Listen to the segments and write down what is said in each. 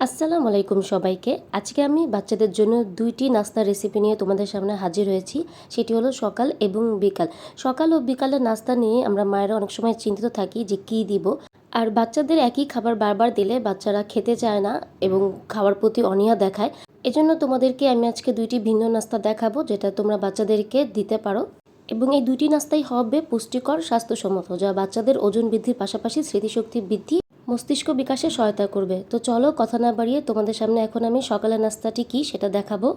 আসসালামু আলাইকুম সবাইকে। আজকে আমি বাচ্চাদের জন্য দুইটি নাস্তার রেসিপি নিয়ে তোমাদের সামনে হাজির হয়েছি। সেটি হলো সকাল এবং বিকাল। সকাল ও বিকালের নাস্তা নিয়ে আমরা মায়েরা অনেক সময় চিন্তিত থাকি যে কী দিব। আর বাচ্চাদের একই খাবার বারবার দিলে বাচ্চারা খেতে চায় না এবং খাওয়ার প্রতি অনীহা দেখায়। এজন্য তোমাদেরকে আমি আজকে দুইটি ভিন্ন নাস্তা দেখাবো, যেটা তোমরা বাচ্চাদেরকে দিতে পারো। এবং এই দুইটি নাস্তাই হবে পুষ্টিকর, স্বাস্থ্যসম্মত, যা বাচ্চাদের ওজন বৃদ্ধির পাশাপাশি স্মৃতিশক্তি বৃদ্ধি মস্তিষ্ক বিকাশে সহায়তা করবে। তো চলো কথা না বাড়িয়ে তোমাদের সামনে এখন আমি সকালের নাস্তাটি কি সেটা দেখাবো।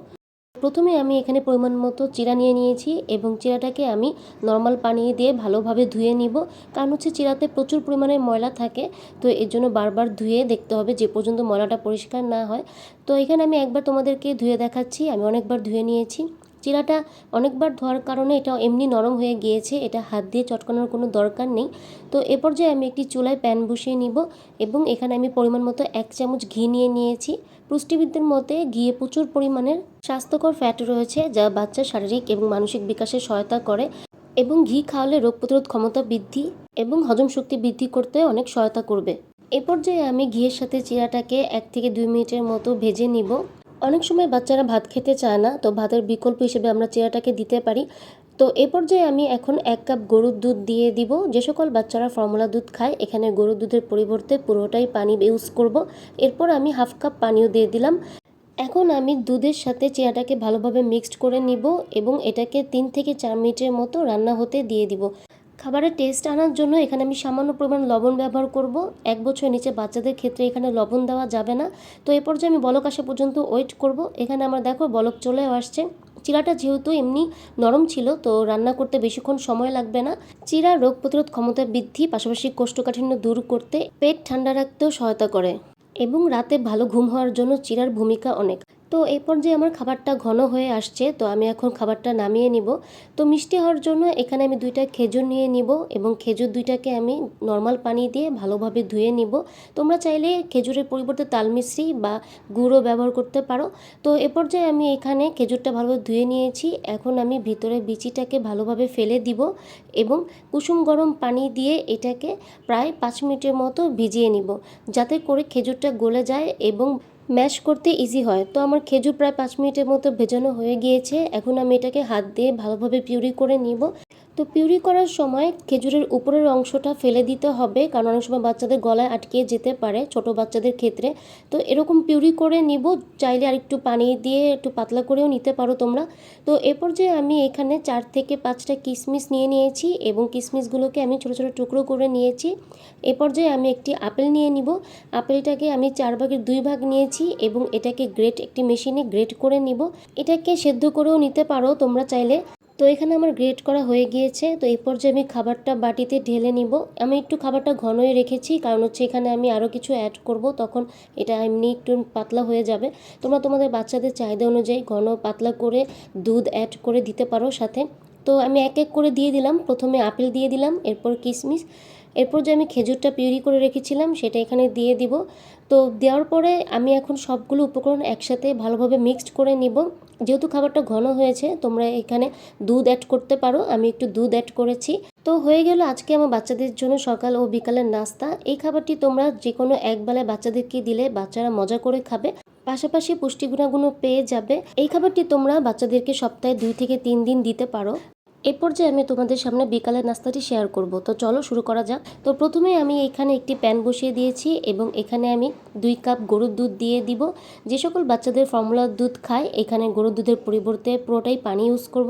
প্রথমে আমি এখানে পরিমাণ মতো চিরা নিয়ে নিয়েছি এবং চিরাটাকে আমি নর্মাল পানি দিয়ে ভালোভাবে ধুয়ে নিব। কারণ হচ্ছে চিরাতে প্রচুর পরিমাণে ময়লা থাকে, তো এর জন্য বারবার ধুয়ে দেখতে হবে যে পর্যন্ত ময়লাটা পরিষ্কার না হয়। তো এখানে আমি একবার তোমাদেরকে ধুয়ে দেখাচ্ছি, আমি অনেকবার ধুয়ে নিয়েছি। চিরাটা অনেকবার ধোয়ার কারণে এটা এমনি নরম হয়ে গিয়েছে, এটা হাত দিয়ে চটকানোর কোনো দরকার নেই। তো এ পর্যায়ে আমি একটি চুলায় প্যান বসিয়ে নিব এবং এখানে আমি পরিমাণ মতো এক চামচ ঘি নিয়ে নিয়েছি। পুষ্টিবিদদের মতে ঘিয়ে প্রচুর পরিমাণের স্বাস্থ্যকর ফ্যাট রয়েছে, যা বাচ্চার শারীরিক এবং মানসিক বিকাশে সহায়তা করে এবং ঘি খাওয়ালে রোগ প্রতিরোধ ক্ষমতা বৃদ্ধি এবং হজম শক্তি বৃদ্ধি করতে অনেক সহায়তা করবে। এ পর্যায়ে আমি ঘিয়ের সাথে চিরাটাকে এক থেকে দুই মিনিটের মতো ভেজে নিব। অনেক সময় বাচ্চারা ভাত খেতে চায় না, তো ভাতের বিকল্প হিসেবে আমরা চিরাটাকে দিতে পারি। তো এ পর্যায়ে আমি এখন এক কাপ গরুর দুধ দিয়ে দিব। যে সকল বাচ্চারা ফর্মুলা দুধ খায়, এখানে গরুর দুধের পরিবর্তে পুরোটাই পানি ইউজ করব। এরপর আমি হাফ কাপ পানিও দিয়ে দিলাম। এখন আমি দুধের সাথে চেয়াটাকে ভালোভাবে মিক্সড করে নিব এবং এটাকে তিন থেকে চার মিনিটের মতো রান্না হতে দিয়ে দিব। খাবারের টেস্ট আনার জন্য এখানে আমি সামান্য পরিমাণ লবণ ব্যবহার করব। এক বছর নিচে বাচ্চাদের ক্ষেত্রে এখানে লবণ দেওয়া যাবে না। তো এ পর্যায়ে আমি বলক আসা পর্যন্ত ওয়েট করব। এখানে আমার দেখো বলক চলেও আসছে। চিরাটা যেহেতু এমনি নরম ছিল, তো রান্না করতে বেশিক্ষণ সময় লাগবে না। চিরা রোগ প্রতিরোধ ক্ষমতা বৃদ্ধি, পাশাপাশি কোষ্ঠকাঠিন্য দূর করতে, পেট ঠান্ডা রাখতেও সহায়তা করে। এবং রাতে ভালো ঘুম হওয়ার জন্য চিরার ভূমিকা অনেক। তো এই পর্যায়ে আমার খাবারটা ঘন হয়ে আসছে, তো আমি এখন খাবারটা নামিয়ে নিব। তো মিষ্টি হওয়ার জন্য এখানে আমি দুইটা খেজুর নিয়ে নিব এবং খেজুর দুইটাকে আমি নর্মাল পানি দিয়ে ভালোভাবে ধুয়ে নিব। তোমরা চাইলে খেজুরের পরিবর্তে তালমিশ্রি বা গুঁড়ো ব্যবহার করতে পারো। তো এ পর্যায়ে আমি এখানে খেজুরটা ভালোভাবে ধুয়ে নিয়েছি। এখন আমি ভিতরে বিচিটাকে ভালোভাবে ফেলে দিব এবং কুসুম গরম পানি দিয়ে এটাকে প্রায় পাঁচ মিনিটের মতো ভিজিয়ে নিব, যাতে করে খেজুরটা গলে যায় এবং ম্যাশ করতে ইজি হয়। তো আমার খেজুর প্রায় পাঁচ মিনিটের মতো ভেজানো হয়ে গিয়েছে। এখন আমি এটাকে হাত দিয়ে ভালোভাবে পিউরি করে নিব। তো পিউরি করার সময় খেজুরের উপরের অংশটা ফেলে দিতে হবে, কারণ অনেক সময় বাচ্চাদের গলায় আটকে যেতে পারে ছোট বাচ্চাদের ক্ষেত্রে। তো এরকম পিউরি করে নিব, চাইলে আর একটু পানি দিয়ে একটু পাতলা করেও নিতে পারো তোমরা। তো এরপর যে আমি এখানে চার থেকে পাঁচটা কিশমিশ নিয়ে নিয়েছি এবং কিশমিশগুলোকে আমি ছোটো ছোটো টুকরো করে নিয়েছি। এ পর্যায়ে আমি একটি আপেল নিয়ে নিব। আপেলটাকে আমি চার ভাগের দুই ভাগ নিয়েছি এবং এটাকে গ্রেট, একটি মেশিনে গ্রেট করে নিব। এটাকে সেদ্ধ করেও নিতে পারো তোমরা চাইলে। তো এখানে আমার গ্রেট করা হয়ে গিয়েছে। তো এই পর্যায়ে আমি খাবারটা বাটিতে ঢেলে নিব। আমি একটু খাবারটা ঘনই রেখেছি, কারণ হচ্ছে এখানে আমি আরও কিছু অ্যাড করব, তখন এটা এমনি একটু পাতলা হয়ে যাবে। তোমরা তোমাদের বাচ্চাদের চাহিদা অনুযায়ী ঘন পাতলা করে দুধ অ্যাড করে দিতে পারো সাথে। তো আমি এক এক করে দিয়ে দিলাম। প্রথমে আপেল দিয়ে দিলাম, এরপর কিশমিশ এরপর যে আমি খেজুরটা পিউরি করে রেখেছিলাম, সেটা এখানে দিয়ে দিব। তো দেওয়ার পরে আমি এখন সবগুলো উপকরণ একসাথে ভালোভাবে মিক্সড করে নিব। যেহেতু খাবারটা ঘন হয়েছে, তোমরা এখানে দুধ অ্যাড করতে পারো, আমি একটু দুধ অ্যাড করেছি। তো হয়ে গেল আজকে আমার বাচ্চাদের জন্য সকাল ও বিকালের নাস্তা। এই খাবারটি তোমরা যে কোনো একবেলায় বাচ্চাদেরকে দিলে বাচ্চারা মজা করে খাবে। পাশাপাশি পুষ্টি গুণাগুণ পেয়ে যাবে। এই খাবারটি তোমরা বাচ্চাদেরকে সপ্তাহে দুই থেকে তিন দিন দিতে পারো। এ পর্যায়ে আমি তোমাদের সামনে বিকালের নাস্তাটি শেয়ার করব। তো চলো শুরু করা যাক। তো প্রথমে আমি এখানে একটি প্যান বসিয়ে দিয়েছি এবং এখানে আমি দুই কাপ গরুর দুধ দিয়ে দিব। যে সকল বাচ্চাদের ফর্মুলার দুধ খায়, এখানে গরুর দুধের পরিবর্তে পুরোটাই পানি ইউজ করব।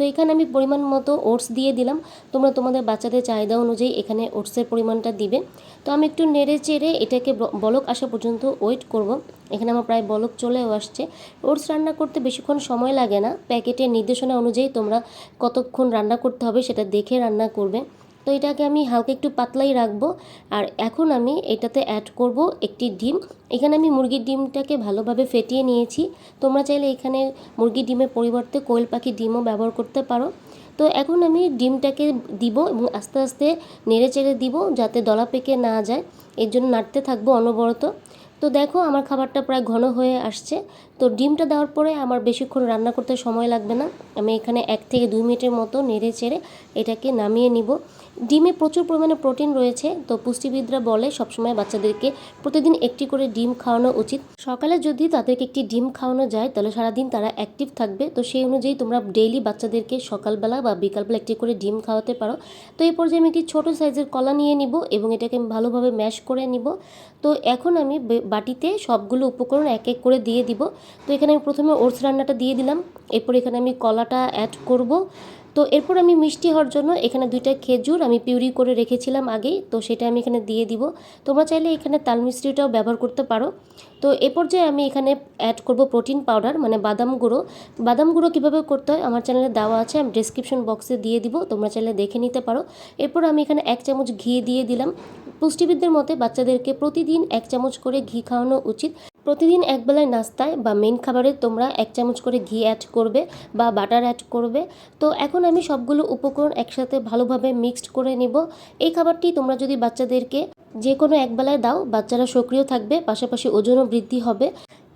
তো এখানে আমি পরিমাণ মতো ওটস দিয়ে দিলাম। তোমরা তোমাদের বাচ্চাদের চাহিদা অনুযায়ী এখানে ওটসের পরিমাণটা দিবে। তো আমি একটু নেড়ে চেড়ে এটাকে বলক আসা পর্যন্ত ওয়েট করব। এখানে আমার প্রায় বলক চলেও আসছে। ওটস রান্না করতে বেশিক্ষণ সময় লাগে না। প্যাকেটের নির্দেশনা অনুযায়ী তোমরা কতক্ষণ রান্না করতে হবে সেটা দেখে রান্না করবে। তো এটাকে আমি হালকা একটু পাতলাই রাখব। আর এখন আমি এটাতে অ্যাড করব একটি ডিম। এখানে আমি মুরগির ডিমটাকে ভালোভাবে ফেটিয়ে নিয়েছি। তোমরা চাইলে এখানে মুরগির ডিমের পরিবর্তে কোয়েল পাখির ডিমও ব্যবহার করতে পারো। তো এখন আমি ডিমটাকে দিব এবং আস্তে আস্তে নেড়ে চেড়ে দিব যাতে দলা পেকে না যায়। এর জন্য নাড়তে থাকব অনবরত। তো দেখো আমার খাবারটা প্রায় ঘন হয়ে আসছে। তো ডিমটা দেওয়ার পরে আমার বেশিক্ষণ রান্না করতে সময় লাগবে না। আমি এখানে এক থেকে দুই মিনিটের মতো নেড়ে চেড়ে এটাকে নামিয়ে নিব। ডিমে প্রচুর পরিমাণে প্রোটিন রয়েছে, তো পুষ্টিবিদরা বলে সবসময় বাচ্চাদেরকে প্রতিদিন একটি করে ডিম খাওয়ানো উচিত। সকালে যদি তাদেরকে একটি ডিম খাওয়ানো যায়, তাহলে সারাদিন তারা অ্যাক্টিভ থাকবে। তো সেই অনুযায়ী তোমরা ডেইলি বাচ্চাদেরকে সকালবেলা বা বিকালবেলা একটি করে ডিম খাওয়াতে পারো। তো এই পর্যায়ে আমি একটি ছোটো সাইজের কলা নিয়ে নিব এবং এটাকে আমি ভালোভাবে ম্যাশ করে নিব। তো এখন আমি বাটিতে সবগুলো উপকরণ এক এক করে দিয়ে দিব। তো এখানে আমি প্রথমে ওটস রান্নাটা দিয়ে দিলাম। এরপর এখানে আমি কলাটা অ্যাড করব। তো এরপর আমি মিষ্টি হওয়ার জন্য এখানে দুইটা খেজুর আমি পিউরি করে রেখেছিলাম আগেই, তো সেটা আমি এখানে দিয়ে দিব। তোমরা চাইলে এখানে তাল মিশ্রিটাও ব্যবহার করতে পারো। তো এ পর্যায়ে আমি এখানে অ্যাড করব প্রোটিন পাউডার মানে বাদাম গুঁড়ো। বাদাম গুঁড়ো কীভাবে করতে হয় আমার চ্যানেলে দেওয়া আছে, আমি ডিসক্রিপশন বক্সে দিয়ে দিব, তোমরা চাইলে দেখে নিতে পারো। এরপর আমি এখানে এক চামচ ঘি দিয়ে দিলাম। পুষ্টিবিদদের মতে বাচ্চাদেরকে প্রতিদিন এক চামচ করে ঘি খাওয়ানো উচিত। প্রতিদিন একবেলায় নাস্তায় বা মেন খাবারে তোমরা এক চামচ করে ঘি অ্যাড করবে বা বাটার অ্যাড করবে। তো এখন আমি সবগুলো উপকরণ একসাথে ভালোভাবে মিক্সড করে নিব। এই খাবারটি তোমরা যদি বাচ্চাদেরকে যে কোনো একবেলায় দাও, বাচ্চারা সক্রিয় থাকবে, পাশাপাশি ওজনও বৃদ্ধি হবে।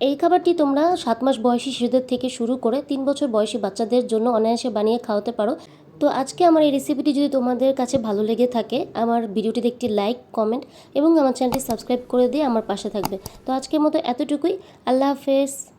এই খাবারটি তোমরা সাত মাস বয়সী শিশুদের থেকে শুরু করে তিন বছর বয়সী বাচ্চাদের জন্য অনায়াসে বানিয়ে খাওয়াতে পারো। তো আজকে আমার এই রেসিপিটি যদি তোমাদের কাছে ভালো লেগে থাকে, আমার ভিডিওটিতে একটি লাইক কমেন্ট এবং আমার চ্যানেলটি সাবস্ক্রাইব করে দিয়ে আমার পাশে থাকবে। তো আজকের মতো এতটুকুই। আল্লাহ হাফেজ।